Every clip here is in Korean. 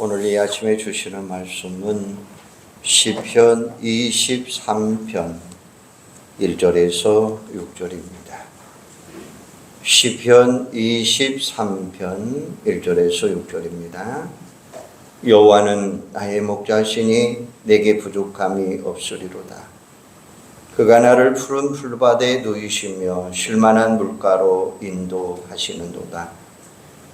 오늘 이 아침에 주시는 말씀은 시편 23편 1절에서 6절입니다. 시편 23편 1절에서 6절입니다. 여호와는 나의 목자시니 내게 부족함이 없으리로다. 그가 나를 푸른 풀밭에 누이시며 쉴만한 물가로 인도하시는도다.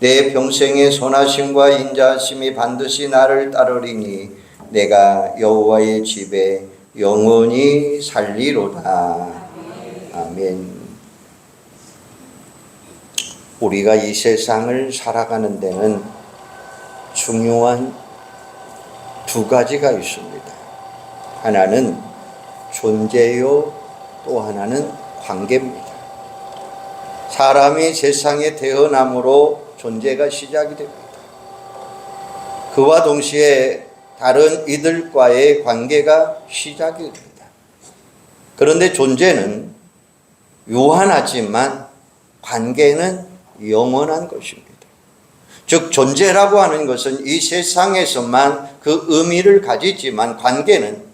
내 평생의 선하심과 인자하심이 반드시 나를 따르리니 내가 여호와의 집에 영원히 살리로다. 아멘. 우리가 이 세상을 살아가는 데는 중요한 두 가지가 있습니다. 하나는 존재요, 또 하나는 관계입니다. 사람이 세상에 태어남으로 존재가 시작이 됩니다. 그와 동시에 다른 이들과의 관계가 시작이 됩니다. 그런데 존재는 유한하지만 관계는 영원한 것입니다. 즉, 존재라고 하는 것은 이 세상에서만 그 의미를 가지지만 관계는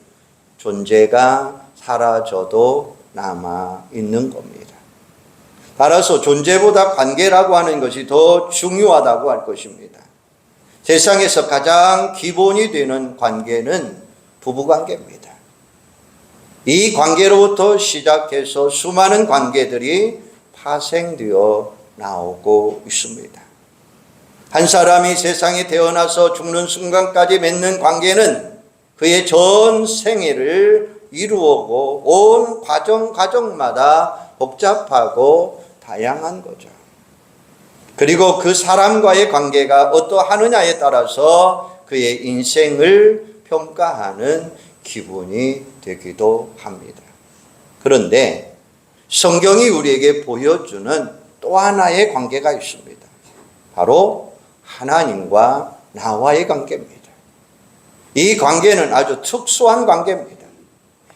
존재가 사라져도 남아 있는 겁니다. 따라서 존재보다 관계라고 하는 것이 더 중요하다고 할 것입니다. 세상에서 가장 기본이 되는 관계는 부부 관계입니다. 이 관계로부터 시작해서 수많은 관계들이 파생되어 나오고 있습니다. 한 사람이 세상에 태어나서 죽는 순간까지 맺는 관계는 그의 전 생애를 이루어고 온 과정 과정마다 복잡하고 다양한 거죠. 그리고 그 사람과의 관계가 어떠하느냐에 따라서 그의 인생을 평가하는 기분이 되기도 합니다. 그런데 성경이 우리에게 보여주는 또 하나의 관계가 있습니다. 바로 하나님과 나와의 관계입니다. 이 관계는 아주 특수한 관계입니다.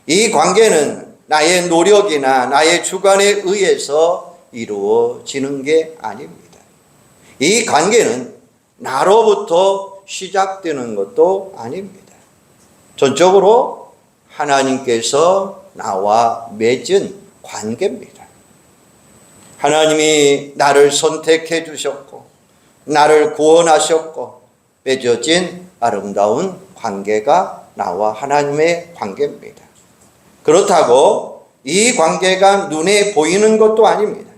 이 관계는 나의 노력이나 나의 주관에 의해서 이루어지는 게 아닙니다. 이 관계는 나로부터 시작되는 것도 아닙니다. 전적으로 하나님께서 나와 맺은 관계입니다. 하나님이 나를 선택해 주셨고, 나를 구원하셨고, 맺어진 아름다운 관계가 나와 하나님의 관계입니다. 그렇다고 이 관계가 눈에 보이는 것도 아닙니다.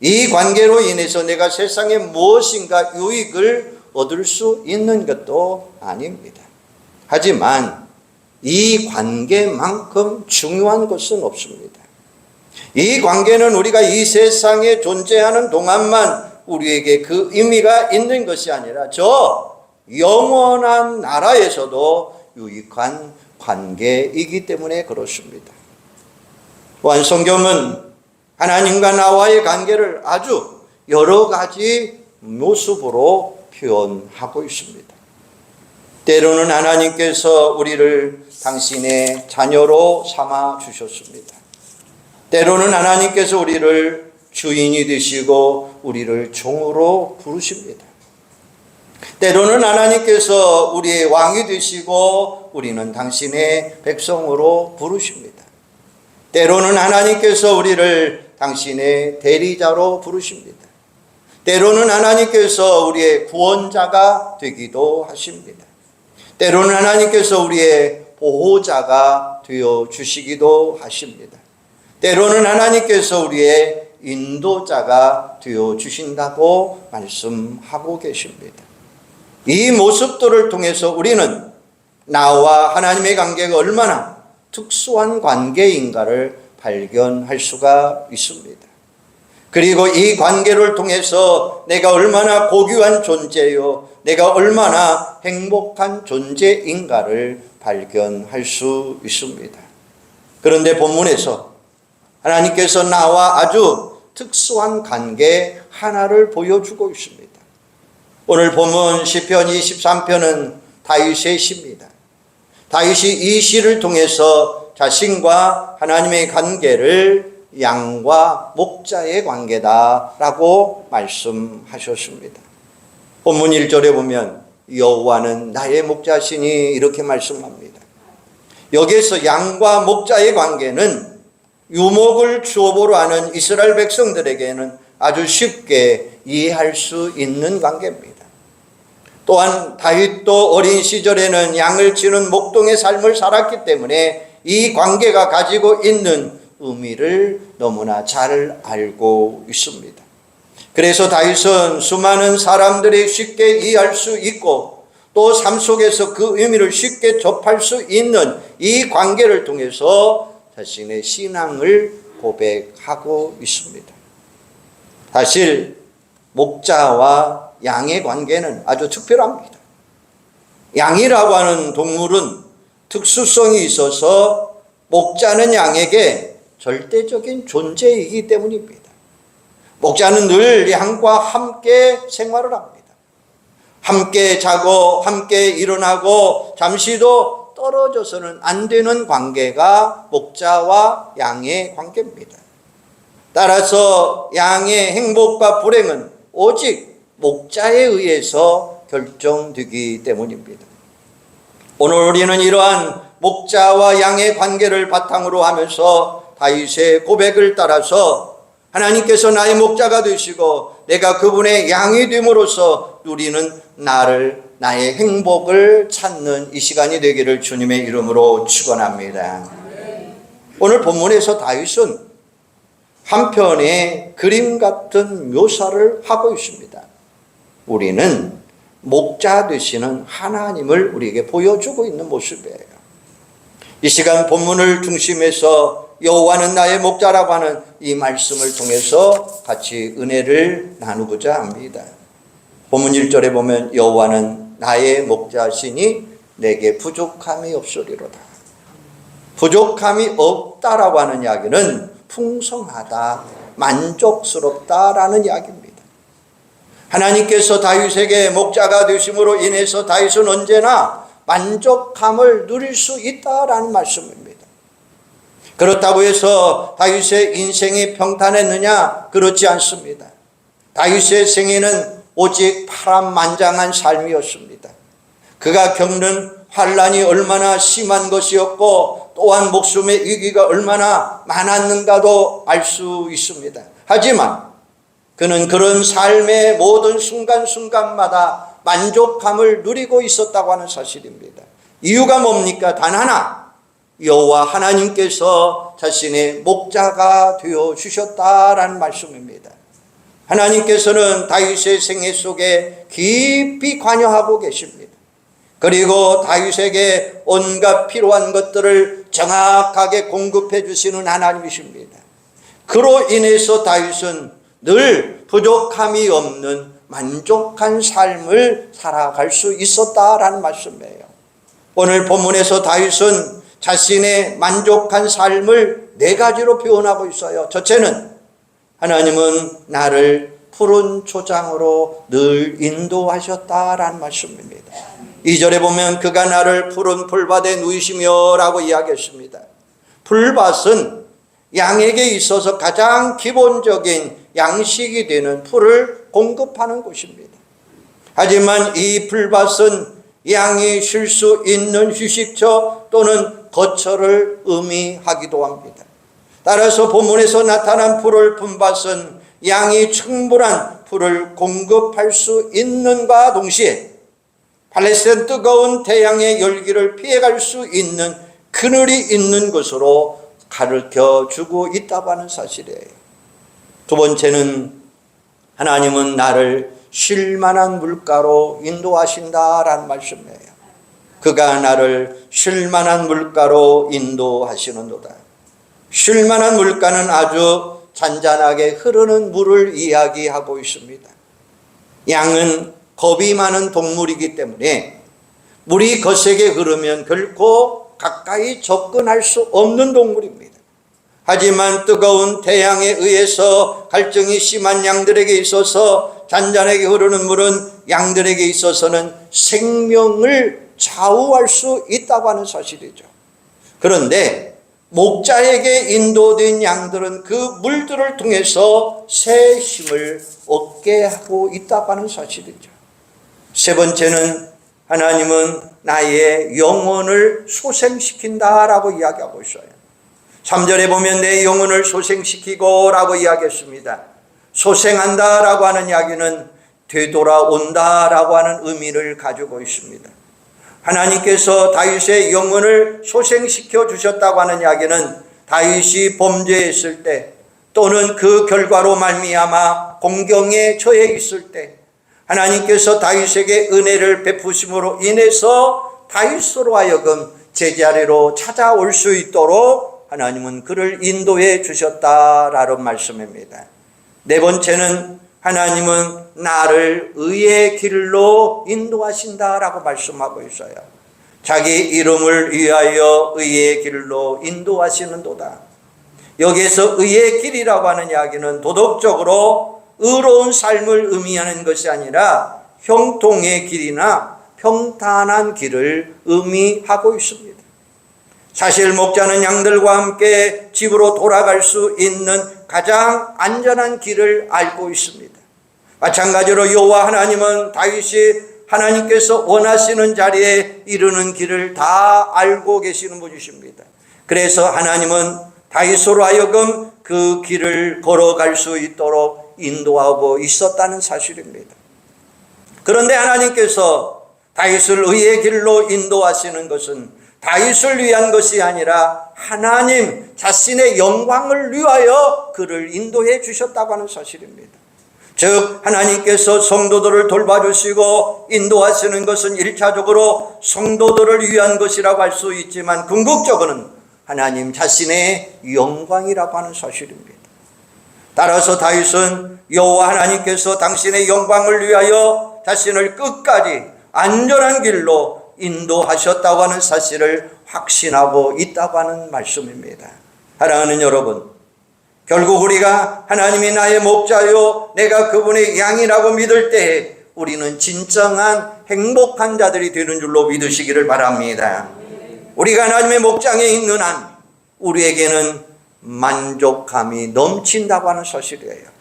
이 관계로 인해서 내가 세상에 무엇인가 유익을 얻을 수 있는 것도 아닙니다. 하지만 이 관계만큼 중요한 것은 없습니다. 이 관계는 우리가 이 세상에 존재하는 동안만 우리에게 그 의미가 있는 것이 아니라 저 영원한 나라에서도 유익한 관계이기 때문에 그렇습니다. 또한 성경은 하나님과 나와의 관계를 아주 여러 가지 모습으로 표현하고 있습니다. 때로는 하나님께서 우리를 당신의 자녀로 삼아 주셨습니다. 때로는 하나님께서 우리를 주인이 되시고 우리를 종으로 부르십니다. 때로는 하나님께서 우리의 왕이 되시고 우리는 당신의 백성으로 부르십니다. 때로는 하나님께서 우리를 당신의 대리자로 부르십니다. 때로는 하나님께서 우리의 구원자가 되기도 하십니다. 때로는 하나님께서 우리의 보호자가 되어 주시기도 하십니다. 때로는 하나님께서 우리의 인도자가 되어 주신다고 말씀하고 계십니다. 이 모습들을 통해서 우리는 나와 하나님의 관계가 얼마나 특수한 관계인가를 발견할 수가 있습니다. 그리고 이 관계를 통해서 내가 얼마나 고귀한 존재요, 내가 얼마나 행복한 존재인가를 발견할 수 있습니다. 그런데 본문에서 하나님께서 나와 아주 특수한 관계 하나를 보여주고 있습니다. 오늘 본문 시편 23편은 다윗의 시입니다. 다윗이 이 시를 통해서 자신과 하나님의 관계를 양과 목자의 관계다라고 말씀하셨습니다. 본문 1절에 보면 여호와는 나의 목자시니 이렇게 말씀합니다. 여기에서 양과 목자의 관계는 유목을 주업으로 하는 이스라엘 백성들에게는 아주 쉽게 이해할 수 있는 관계입니다. 또한 다윗도 어린 시절에는 양을 치는 목동의 삶을 살았기 때문에 이 관계가 가지고 있는 의미를 너무나 잘 알고 있습니다. 그래서 다윗은 수많은 사람들이 쉽게 이해할 수 있고 또 삶 속에서 그 의미를 쉽게 접할 수 있는 이 관계를 통해서 자신의 신앙을 고백하고 있습니다. 사실 목자와 양의 관계는 아주 특별합니다. 양이라고 하는 동물은 특수성이 있어서 목자는 양에게 절대적인 존재이기 때문입니다. 목자는 늘 양과 함께 생활을 합니다. 함께 자고 함께 일어나고 잠시도 떨어져서는 안 되는 관계가 목자와 양의 관계입니다. 따라서 양의 행복과 불행은 오직 목자에 의해서 결정되기 때문입니다. 오늘 우리는 이러한 목자와 양의 관계를 바탕으로 하면서 다윗의 고백을 따라서 하나님께서 나의 목자가 되시고 내가 그분의 양이 됨으로써 누리는 나를 나의 행복을 찾는 이 시간이 되기를 주님의 이름으로 축원합니다. 오늘 본문에서 다윗은 한편의 그림 같은 묘사를 하고 있습니다. 우리는 목자 되시는 하나님을 우리에게 보여주고 있는 모습이에요. 이 시간 본문을 중심해서 여호와는 나의 목자라고 하는 이 말씀을 통해서 같이 은혜를 나누고자 합니다. 본문 1절에 보면 여호와는 나의 목자시니 내게 부족함이 없으리로다. 부족함이 없다라고 하는 이야기는 풍성하다, 만족스럽다라는 이야기입니다. 하나님께서 다윗에게 목자가 되심으로 인해서 다윗은 언제나 만족함을 누릴 수 있다라는 말씀입니다. 그렇다고 해서 다윗의 인생이 평탄했느냐? 그렇지 않습니다. 다윗의 생애는 오직 파란만장한 삶이었습니다. 그가 겪는 환란이 얼마나 심한 것이었고 또한 목숨의 위기가 얼마나 많았는가도 알 수 있습니다. 하지만 그는 그런 삶의 모든 순간순간마다 만족함을 누리고 있었다고 하는 사실입니다. 이유가 뭡니까? 단 하나. 여호와 하나님께서 자신의 목자가 되어 주셨다라는 말씀입니다. 하나님께서는 다윗의 생애 속에 깊이 관여하고 계십니다. 그리고 다윗에게 온갖 필요한 것들을 정확하게 공급해 주시는 하나님이십니다. 그로 인해서 다윗은 늘 부족함이 없는 만족한 삶을 살아갈 수 있었다라는 말씀이에요. 오늘 본문에서 다윗은 자신의 만족한 삶을 네 가지로 표현하고 있어요. 첫째는 하나님은 나를 푸른 초장으로 늘 인도하셨다라는 말씀입니다. 2절에 보면 그가 나를 푸른 풀밭에 누이시며 라고 이야기했습니다. 풀밭은 양에게 있어서 가장 기본적인 양식이 되는 풀을 공급하는 곳입니다. 하지만 이 풀밭은 양이 쉴 수 있는 휴식처 또는 거처를 의미하기도 합니다. 따라서 본문에서 나타난 풀을 품밭은 양이 충분한 풀을 공급할 수 있는과 동시에 팔레스타인 뜨거운 태양의 열기를 피해갈 수 있는 그늘이 있는 것으로 가르쳐 주고 있다고 하는 사실이에요. 두 번째는 하나님은 나를 쉴 만한 물가로 인도하신다라는 말씀이에요. 그가 나를 쉴 만한 물가로 인도하시는도다. 쉴 만한 물가는 아주 잔잔하게 흐르는 물을 이야기하고 있습니다. 양은 겁이 많은 동물이기 때문에 물이 거세게 흐르면 결코 가까이 접근할 수 없는 동물입니다. 하지만 뜨거운 태양에 의해서 갈증이 심한 양들에게 있어서 잔잔하게 흐르는 물은 양들에게 있어서는 생명을 좌우할 수 있다고 하는 사실이죠. 그런데 목자에게 인도된 양들은 그 물들을 통해서 새 힘을 얻게 하고 있다고 하는 사실이죠. 세 번째는 하나님은 나의 영혼을 소생시킨다라고 이야기하고 있어요. 3절에 보면 내 영혼을 소생시키고 라고 이야기했습니다. 소생한다 라고 하는 이야기는 되돌아온다 라고 하는 의미를 가지고 있습니다. 하나님께서 다윗의 영혼을 소생시켜 주셨다고 하는 이야기는 다윗이 범죄했을 때 또는 그 결과로 말미암아 공경에 처해 있을 때 하나님께서 다윗에게 은혜를 베푸심으로 인해서 다윗으로 하여금 제자리로 찾아올 수 있도록 하나님은 그를 인도해 주셨다라는 말씀입니다. 네 번째는 하나님은 나를 의의 길로 인도하신다라고 말씀하고 있어요. 자기 이름을 위하여 의의 길로 인도하시는도다. 여기에서 의의 길이라고 하는 이야기는 도덕적으로 의로운 삶을 의미하는 것이 아니라 형통의 길이나 평탄한 길을 의미하고 있습니다. 사실 목자는 양들과 함께 집으로 돌아갈 수 있는 가장 안전한 길을 알고 있습니다. 마찬가지로 여호와 하나님은 다윗이 하나님께서 원하시는 자리에 이르는 길을 다 알고 계시는 분이십니다. 그래서 하나님은 다윗으로 하여금 그 길을 걸어갈 수 있도록 인도하고 있었다는 사실입니다. 그런데 하나님께서 다윗을 의의 길로 인도하시는 것은 다윗을 위한 것이 아니라 하나님 자신의 영광을 위하여 그를 인도해 주셨다고 하는 사실입니다. 즉 하나님께서 성도들을 돌봐주시고 인도하시는 것은 일차적으로 성도들을 위한 것이라고 할 수 있지만 궁극적으로는 하나님 자신의 영광이라고 하는 사실입니다. 따라서 다윗은 여호와 하나님께서 당신의 영광을 위하여 자신을 끝까지 안전한 길로 인도하셨다고 하는 사실을 확신하고 있다고 하는 말씀입니다. 사랑하는 여러분, 결국 우리가 하나님이 나의 목자요, 내가 그분의 양이라고 믿을 때 우리는 진정한 행복한 자들이 되는 줄로 믿으시기를 바랍니다. 우리가 하나님의 목장에 있는 한 우리에게는 만족감이 넘친다고 하는 사실이에요.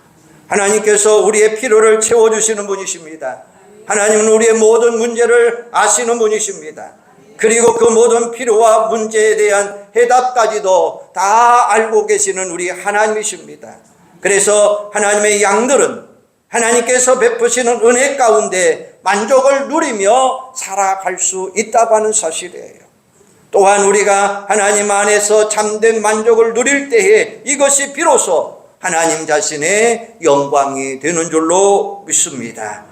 하나님께서 우리의 필요를 채워주시는 분이십니다. 하나님은 우리의 모든 문제를 아시는 분이십니다. 그리고 그 모든 필요와 문제에 대한 해답까지도 다 알고 계시는 우리 하나님이십니다. 그래서 하나님의 양들은 하나님께서 베푸시는 은혜 가운데 만족을 누리며 살아갈 수 있다고 하는 사실이에요. 또한 우리가 하나님 안에서 참된 만족을 누릴 때에 이것이 비로소 하나님 자신의 영광이 되는 줄로 믿습니다.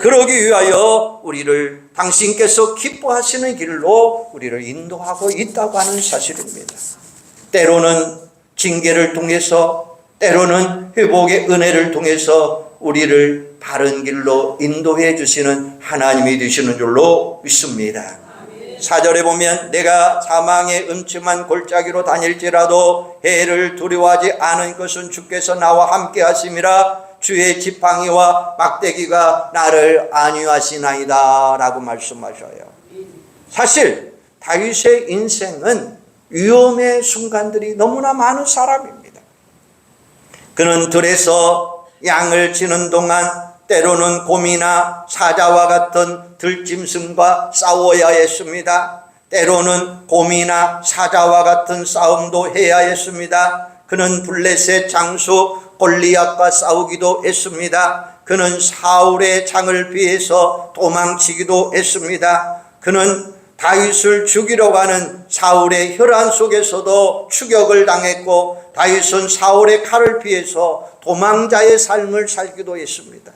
그러기 위하여 우리를 당신께서 기뻐하시는 길로 우리를 인도하고 있다고 하는 사실입니다. 때로는 징계를 통해서 때로는 회복의 은혜를 통해서 우리를 바른 길로 인도해 주시는 하나님이 되시는 줄로 믿습니다. 사절에 보면 내가 사망의 음침한 골짜기로 다닐지라도 해를 두려워하지 않은 것은 주께서 나와 함께 하심이라 주의 지팡이와 막대기가 나를 안위하시나이다 라고 말씀하셔요. 사실 다윗의 인생은 위험의 순간들이 너무나 많은 사람입니다. 그는 들에서 양을 치는 동안 때로는 곰이나 사자와 같은 들짐승과 싸워야 했습니다. 때로는 곰이나 사자와 같은 싸움도 해야 했습니다. 그는 블레셋 장수 골리앗과 싸우기도 했습니다. 그는 사울의 창을 피해서 도망치기도 했습니다. 그는 다윗을 죽이러 가는 사울의 혈안 속에서도 추격을 당했고 다윗은 사울의 칼을 피해서 도망자의 삶을 살기도 했습니다.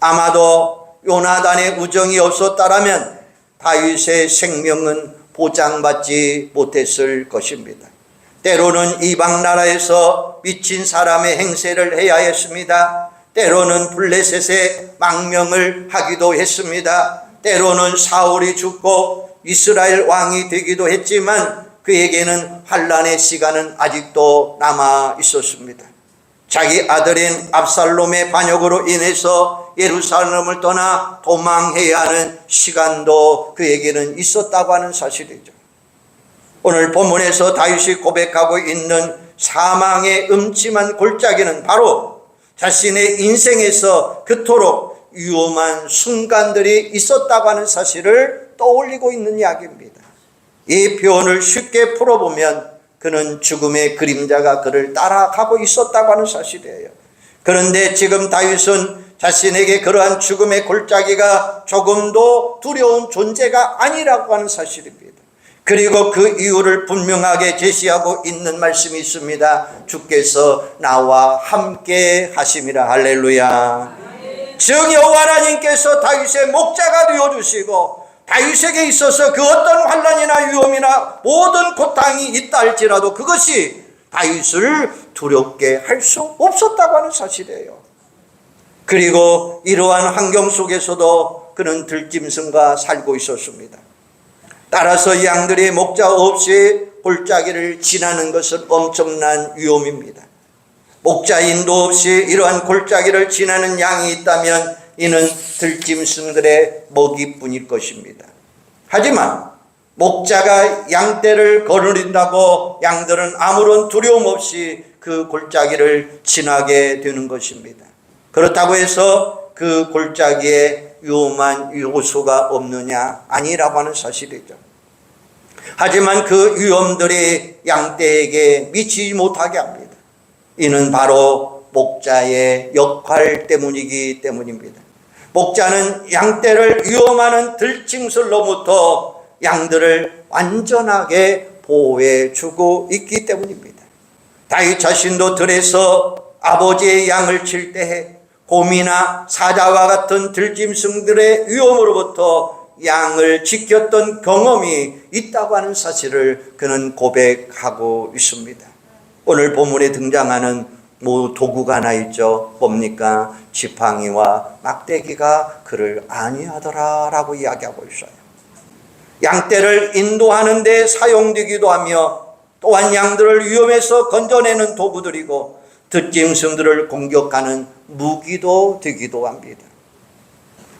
아마도 요나단의 우정이 없었다라면 다윗의 생명은 보장받지 못했을 것입니다. 때로는 이방 나라에서 미친 사람의 행세를 해야 했습니다. 때로는 블레셋의 망명을 하기도 했습니다. 때로는 사울이 죽고 이스라엘 왕이 되기도 했지만 그에게는 환란의 시간은 아직도 남아 있었습니다. 자기 아들인 압살롬의 반역으로 인해서 예루살렘을 떠나 도망해야 하는 시간도 그에게는 있었다고 하는 사실이죠. 오늘 본문에서 다윗이 고백하고 있는 사망의 음침한 골짜기는 바로 자신의 인생에서 그토록 위험한 순간들이 있었다고 하는 사실을 떠올리고 있는 이야기입니다. 이 표현을 쉽게 풀어보면 그는 죽음의 그림자가 그를 따라가고 있었다고 하는 사실이에요. 그런데 지금 다윗은 자신에게 그러한 죽음의 골짜기가 조금도 두려운 존재가 아니라고 하는 사실입니다. 그리고 그 이유를 분명하게 제시하고 있는 말씀이 있습니다. 주께서 나와 함께 하심이라 할렐루야. 즉 여호와 하나님께서 다윗의 목자가 되어 주시고 다윗에게 있어서 그 어떤 환란이나 위험이나 모든 고통이 있다 할지라도 그것이 다윗을 두렵게 할 수 없었다고 하는 사실이에요. 그리고 이러한 환경 속에서도 그는 들짐승과 살고 있었습니다. 따라서 양들이 목자 없이 골짜기를 지나는 것은 엄청난 위험입니다. 목자 인도 없이 이러한 골짜기를 지나는 양이 있다면 이는 들짐승들의 먹이뿐일 것입니다. 하지만 목자가 양떼를 거느린다고 양들은 아무런 두려움 없이 그 골짜기를 지나게 되는 것입니다. 그렇다고 해서 그 골짜기에 위험한 요소가 없느냐? 아니라고 하는 사실이죠. 하지만 그 위험들이 양떼에게 미치지 못하게 합니다. 이는 바로 목자의 역할 때문이기 때문입니다. 목자는 양떼를 위험하는 들짐승로부터 양들을 완전하게 보호해 주고 있기 때문입니다. 다윗 자신도 들에서 아버지의 양을 칠 때에 곰이나 사자와 같은 들짐승들의 위험으로부터 양을 지켰던 경험이 있다고 하는 사실을 그는 고백하고 있습니다. 오늘 본문에 등장하는 뭐 도구가 하나 있죠. 뭡니까? 지팡이와 막대기가 그를 아니하더라라고 이야기하고 있어요. 양떼를 인도하는 데 사용되기도 하며 또한 양들을 위험에서 건져내는 도구들이고 듣짐승들을 공격하는 무기도 되기도 합니다.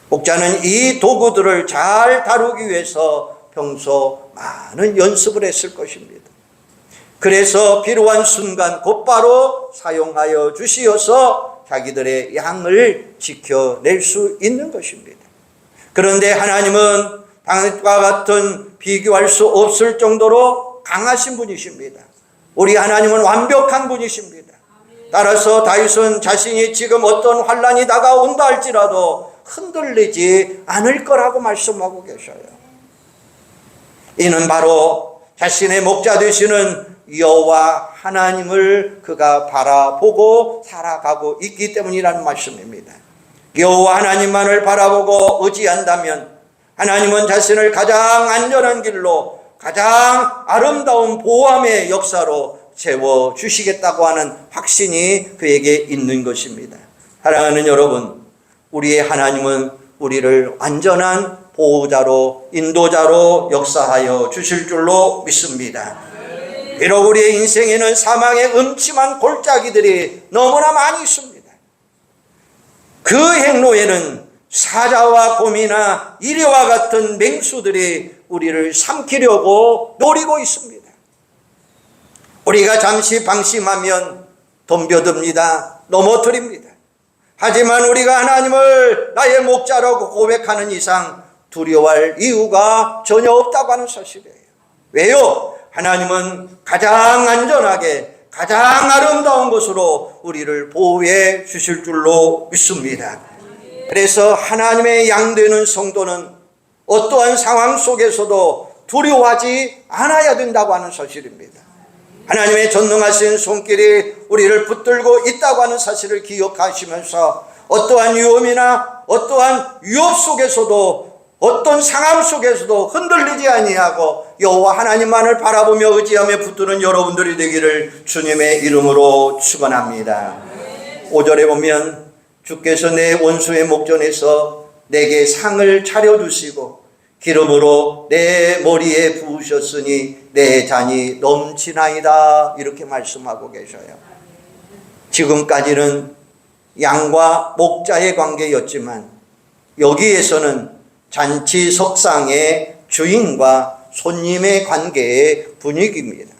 목자는 이 도구들을 잘 다루기 위해서 평소 많은 연습을 했을 것입니다. 그래서 필요한 순간 곧바로 사용하여 주시어서 자기들의 양을 지켜낼 수 있는 것입니다. 그런데 하나님은 당과 같은 비교할 수 없을 정도로 강하신 분이십니다. 우리 하나님은 완벽한 분이십니다. 따라서 다윗은 자신이 지금 어떤 환란이 다가온다 할지라도 흔들리지 않을 거라고 말씀하고 계셔요. 이는 바로 자신의 목자 되시는 여호와 하나님을 그가 바라보고 살아가고 있기 때문이라는 말씀입니다. 여호와 하나님만을 바라보고 의지한다면 하나님은 자신을 가장 안전한 길로 가장 아름다운 보암의 역사로 세워 주시겠다고 하는 확신이 그에게 있는 것입니다. 사랑하는 여러분, 우리의 하나님은 우리를 완전한 보호자로 인도자로 역사하여 주실 줄로 믿습니다. 비록 우리의 인생에는 사망의 음침한 골짜기들이 너무나 많이 있습니다. 그 행로에는 사자와 곰이나 이리와 같은 맹수들이 우리를 삼키려고 노리고 있습니다. 우리가 잠시 방심하면 덤벼듭니다. 넘어뜨립니다. 하지만 우리가 하나님을 나의 목자라고 고백하는 이상 두려워할 이유가 전혀 없다고 하는 사실이에요. 왜요? 하나님은 가장 안전하게 가장 아름다운 것으로 우리를 보호해 주실 줄로 믿습니다. 그래서 하나님의 양되는 성도는 어떠한 상황 속에서도 두려워하지 않아야 된다고 하는 사실입니다. 하나님의 전능하신 손길이 우리를 붙들고 있다고 하는 사실을 기억하시면서 어떠한 위험이나 어떠한 위협 속에서도 어떤 상황 속에서도 흔들리지 아니하고 여호와 하나님만을 바라보며 의지하며 붙드는 여러분들이 되기를 주님의 이름으로 축원합니다. 5절에 보면 주께서 내 원수의 목전에서 내게 상을 차려 주시고 기름으로 내 머리에 부으셨으니 내 잔이 넘치나이다 이렇게 말씀하고 계셔요. 지금까지는 양과 목자의 관계였지만 여기에서는 잔치 석상의 주인과 손님의 관계의 분위기입니다.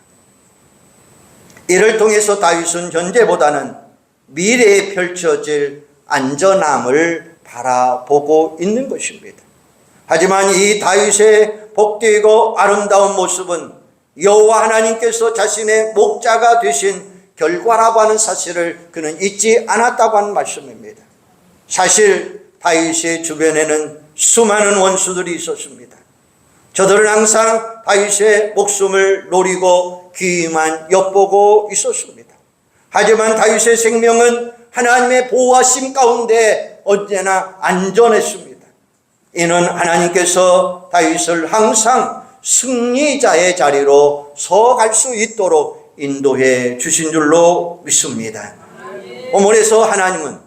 이를 통해서 다윗은 현재보다는 미래에 펼쳐질 안전함을 바라보고 있는 것입니다. 하지만 이 다윗의 복되고 아름다운 모습은 여호와 하나님께서 자신의 목자가 되신 결과라고 하는 사실을 그는 잊지 않았다고 하는 말씀입니다. 사실 다윗의 주변에는 수많은 원수들이 있었습니다. 저들은 항상 다윗의 목숨을 노리고 귀만 엿보고 있었습니다. 하지만 다윗의 생명은 하나님의 보호하심 가운데 언제나 안전했습니다. 이는 하나님께서 다윗을 항상 승리자의 자리로 서갈 수 있도록 인도해 주신 줄로 믿습니다. 오늘에서 하나님은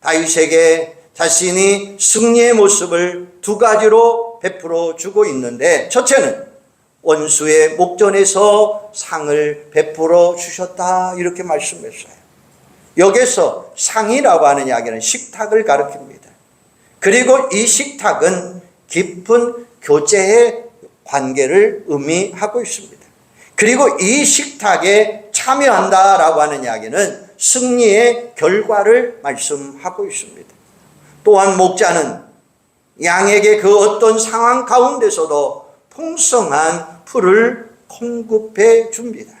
다윗에게 자신이 승리의 모습을 두 가지로 베풀어 주고 있는데 첫째는 원수의 목전에서 상을 베풀어 주셨다 이렇게 말씀했어요. 여기서 상이라고 하는 이야기는 식탁을 가리킵니다. 그리고 이 식탁은 깊은 교제의 관계를 의미하고 있습니다. 그리고 이 식탁에 참여한다라고 하는 이야기는 승리의 결과를 말씀하고 있습니다. 또한 목자는 양에게 그 어떤 상황 가운데서도 풍성한 풀을 공급해 줍니다.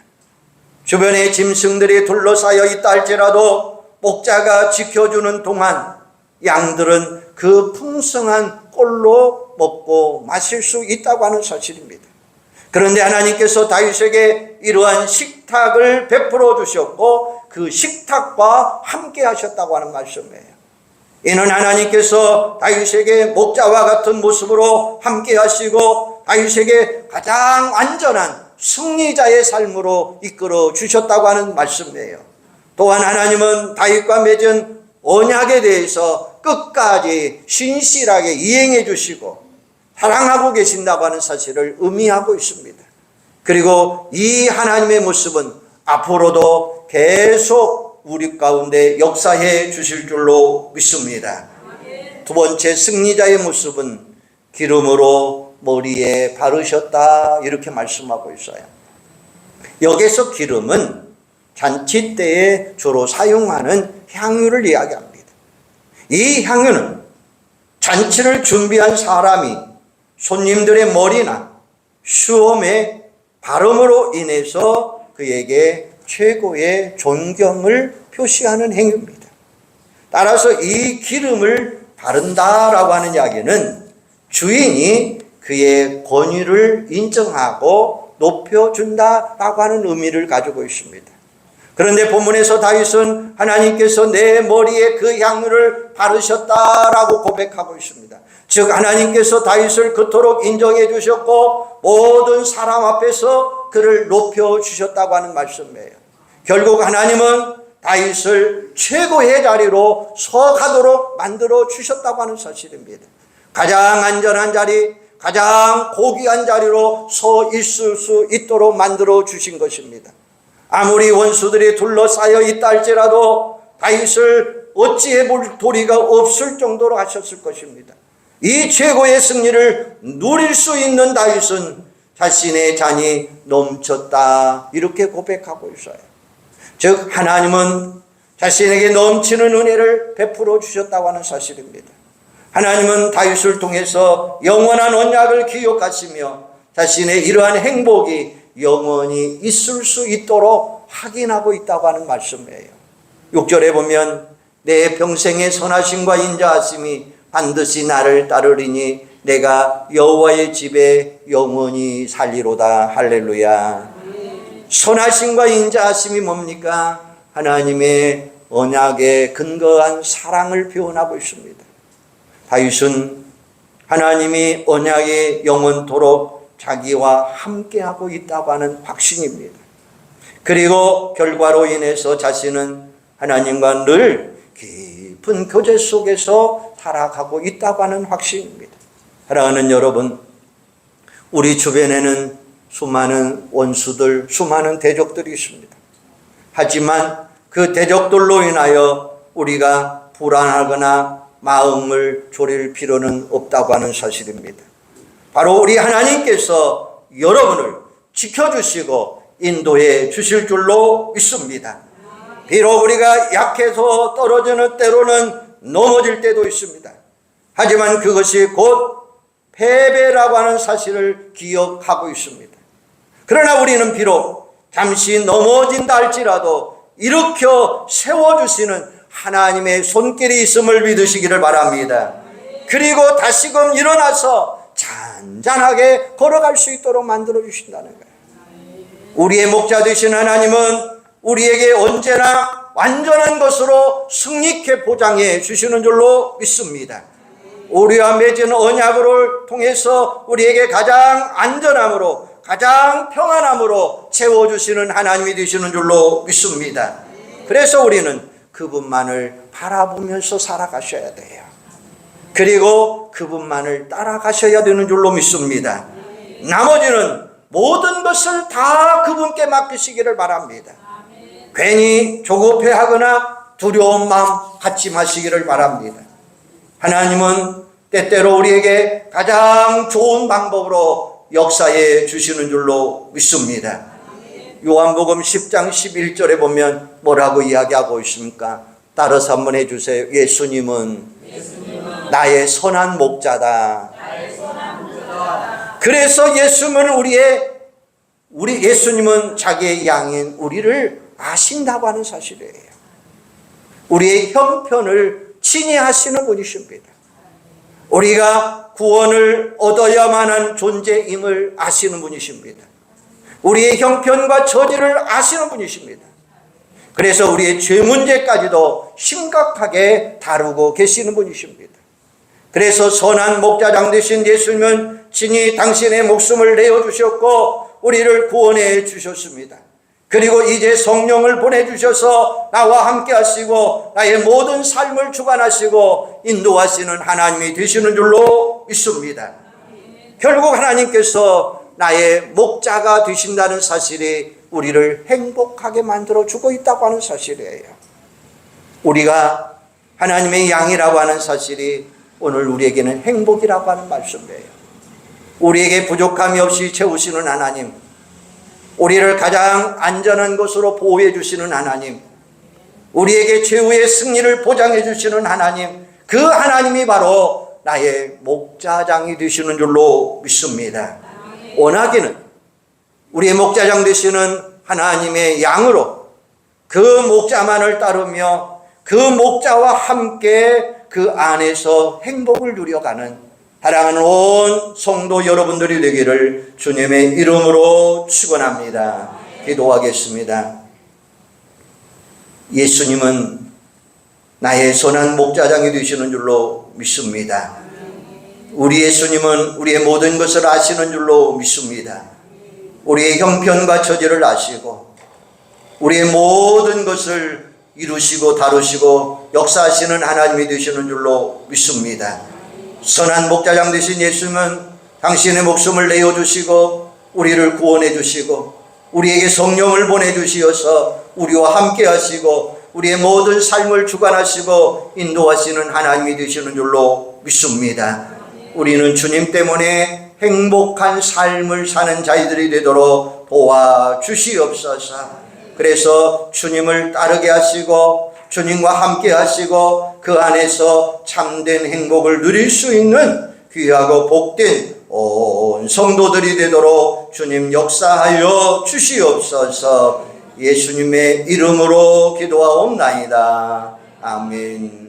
주변에 짐승들이 둘러싸여 있다 할지라도 목자가 지켜주는 동안 양들은 그 풍성한 꼴로 먹고 마실 수 있다고 하는 사실입니다. 그런데 하나님께서 다윗에게 이러한 식탁을 베풀어 주셨고 그 식탁과 함께 하셨다고 하는 말씀이에요. 이는 하나님께서 다윗에게 목자와 같은 모습으로 함께 하시고 다윗에게 가장 안전한 승리자의 삶으로 이끌어 주셨다고 하는 말씀이에요. 또한 하나님은 다윗과 맺은 언약에 대해서 끝까지 신실하게 이행해 주시고 사랑하고 계신다고 하는 사실을 의미하고 있습니다. 그리고 이 하나님의 모습은 앞으로도 계속 우리 가운데 역사해 주실 줄로 믿습니다. 두 번째 승리자의 모습은 기름으로 머리에 바르셨다 이렇게 말씀하고 있어요. 여기서 기름은 잔치 때에 주로 사용하는 향유를 이야기합니다. 이 향유는 잔치를 준비한 사람이 손님들의 머리나 수염의 바름으로 인해서 그에게 최고의 존경을 표시하는 행위입니다. 따라서 이 기름을 바른다라고 하는 이야기는 주인이 그의 권위를 인정하고 높여준다라고 하는 의미를 가지고 있습니다. 그런데 본문에서 다윗은 하나님께서 내 머리에 그 향유를 바르셨다라고 고백하고 있습니다. 즉 하나님께서 다윗을 그토록 인정해 주셨고 모든 사람 앞에서 그를 높여 주셨다고 하는 말씀이에요. 결국 하나님은 다윗을 최고의 자리로 서가도록 만들어 주셨다고 하는 사실입니다. 가장 안전한 자리, 가장 고귀한 자리로 서 있을 수 있도록 만들어 주신 것입니다. 아무리 원수들이 둘러싸여 있다 할지라도 다윗을 어찌해 볼 도리가 없을 정도로 하셨을 것입니다. 이 최고의 승리를 누릴 수 있는 다윗은 자신의 잔이 넘쳤다 이렇게 고백하고 있어요. 즉 하나님은 자신에게 넘치는 은혜를 베풀어 주셨다고 하는 사실입니다. 하나님은 다윗을 통해서 영원한 언약을 기억하시며 자신의 이러한 행복이 영원히 있을 수 있도록 확인하고 있다고 하는 말씀이에요. 6절에 보면 내 평생의 선하심과 인자하심이 반드시 나를 따르리니 내가 여호와의 집에 영원히 살리로다 할렐루야. 선하심과 인자하심이 뭡니까? 하나님의 언약에 근거한 사랑을 표현하고 있습니다. 다윗은 하나님이 언약의 영원토록 자기와 함께하고 있다고 하는 확신입니다. 그리고 결과로 인해서 자신은 하나님과 늘 깊은 교제 속에서 살아가고 있다고 하는 확신입니다. 사랑하는 여러분, 우리 주변에는 수많은 원수들, 수많은 대적들이 있습니다. 하지만 그 대적들로 인하여 우리가 불안하거나 마음을 졸일 필요는 없다고 하는 사실입니다. 바로 우리 하나님께서 여러분을 지켜주시고 인도해 주실 줄로 믿습니다. 비록 우리가 약해서 떨어지는 때로는 넘어질 때도 있습니다. 하지만 그것이 곧 패배라고 하는 사실을 기억하고 있습니다. 그러나 우리는 비록 잠시 넘어진다 할지라도 일으켜 세워주시는 하나님의 손길이 있음을 믿으시기를 바랍니다. 그리고 다시금 일어나서 잔잔하게 걸어갈 수 있도록 만들어 주신다는 거예요. 우리의 목자 되신 하나님은 우리에게 언제나 완전한 것으로 승리케 보장해 주시는 줄로 믿습니다. 우리와 맺은 언약을 통해서 우리에게 가장 안전함으로 가장 평안함으로 채워주시는 하나님이 되시는 줄로 믿습니다. 그래서 우리는 그분만을 바라보면서 살아가셔야 돼요. 그리고 그분만을 따라가셔야 되는 줄로 믿습니다. 나머지는 모든 것을 다 그분께 맡기시기를 바랍니다. 괜히 조급해하거나 두려운 마음 갖지 마시기를 바랍니다. 하나님은 때때로 우리에게 가장 좋은 방법으로 역사해 주시는 줄로 믿습니다. 요한복음 10장 11절에 보면 뭐라고 이야기하고 있습니까? 따라서 한번 해주세요. 예수님은, 나의 선한 목자다. 그래서 예수님은 우리의 우리 예수님은 자기의 양인 우리를 아신다고 하는 사실이에요. 우리의 형편을 친히 하시는 분이십니다. 우리가 구원을 얻어야만 한 존재임을 아시는 분이십니다. 우리의 형편과 처지를 아시는 분이십니다. 그래서 우리의 죄 문제까지도 심각하게 다루고 계시는 분이십니다. 그래서 선한 목자장 되신 예수님은 친히 당신의 목숨을 내어주셨고 우리를 구원해 주셨습니다. 그리고 이제 성령을 보내주셔서 나와 함께 하시고 나의 모든 삶을 주관하시고 인도하시는 하나님이 되시는 줄로 믿습니다. 결국 하나님께서 나의 목자가 되신다는 사실이 우리를 행복하게 만들어 주고 있다고 하는 사실이에요. 우리가 하나님의 양이라고 하는 사실이 오늘 우리에게는 행복이라고 하는 말씀이에요. 우리에게 부족함이 없이 채우시는 하나님, 우리를 가장 안전한 곳으로 보호해 주시는 하나님, 우리에게 최후의 승리를 보장해 주시는 하나님, 그 하나님이 바로 나의 목자장이 되시는 줄로 믿습니다. 원하기는 우리의 목자장 되시는 하나님의 양으로 그 목자만을 따르며 그 목자와 함께 그 안에서 행복을 누려가는 사랑하는 온 성도 여러분들이 되기를 주님의 이름으로 축원합니다. 기도하겠습니다. 예수님은 나의 선한 목자장이 되시는 줄로 믿습니다. 우리 예수님은 우리의 모든 것을 아시는 줄로 믿습니다. 우리의 형편과 처지를 아시고 우리의 모든 것을 이루시고 다루시고 역사하시는 하나님이 되시는 줄로 믿습니다. 선한 목자장 되신 예수님은 당신의 목숨을 내어주시고 우리를 구원해 주시고 우리에게 성령을 보내주시어서 우리와 함께 하시고 우리의 모든 삶을 주관하시고 인도하시는 하나님이 되시는 줄로 믿습니다. 우리는 주님 때문에 행복한 삶을 사는 자들이 되도록 도와 주시옵소서. 그래서 주님을 따르게 하시고 주님과 함께 하시고 그 안에서 참된 행복을 누릴 수 있는 귀하고 복된 온 성도들이 되도록 주님 역사하여 주시옵소서 예수님의 이름으로 기도하옵나이다. 아멘.